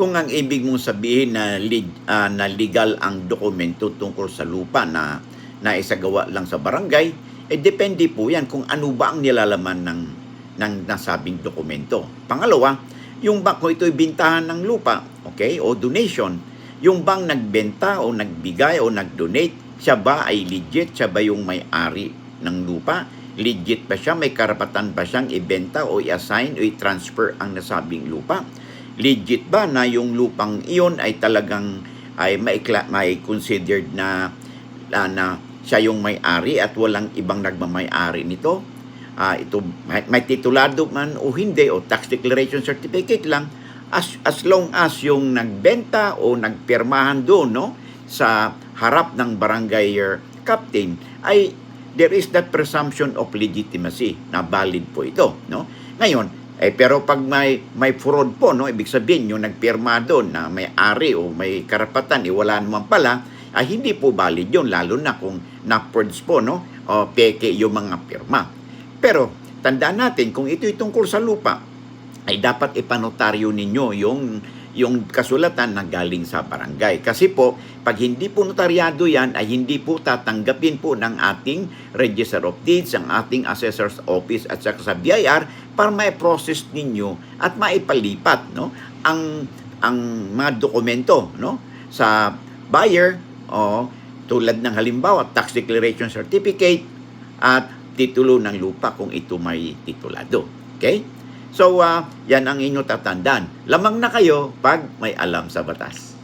kung ang ibig mong sabihin na, lig- ah, na legal ang dokumento tungkol sa lupa na na isagawa lang sa barangay, eh depende po yan kung ano ba ang nilalaman ng, ng nasabing dokumento. Pangalawa, yung ba kung ito'y bintahan ng lupa, okay, o donation, yung bang nagbenta o nagbigay o nagdonate, siya ba ay legit? Siya ba yung may-ari ng lupa? Legit ba siya? May karapatan ba siyang ibenta o i-assign o i-transfer ang nasabing lupa? Legit ba na yung lupang iyon ay talagang ay may, may considered na, na, na siya yung may-ari at walang ibang nagmamay-ari nito? Ah, ito may, may titulado man o hindi o tax declaration certificate lang as as long as yung nagbenta o nagpirmahan doon no sa harap ng barangay uh, captain ay there is that presumption of legitimacy na valid po ito no ngayon eh pero pag may may fraud po no ibig sabihin yung nagpirma doon na may ari o may karapatan eh wala naman pala ay hindi po valid yun lalo na kung na-forge po no o peke yung mga pirma. Pero tandaan natin kung ito'y tungkol sa lupa ay dapat ipanotaryo ninyo yung yung kasulatan na galing sa barangay. Kasi po, pag hindi po notaryado yan, ay hindi po tatanggapin po ng ating Register of Deeds, ang ating Assessor's Office at saka sa BIR para may process ninyo at maipalipat no ang ang mga dokumento no sa buyer o tulad ng halimbawa tax declaration certificate at titulo ng lupa kung ito may titulado. Okay? So, ah, yan ang inyo tatandaan. Lamang na kayo pag may alam sa batas.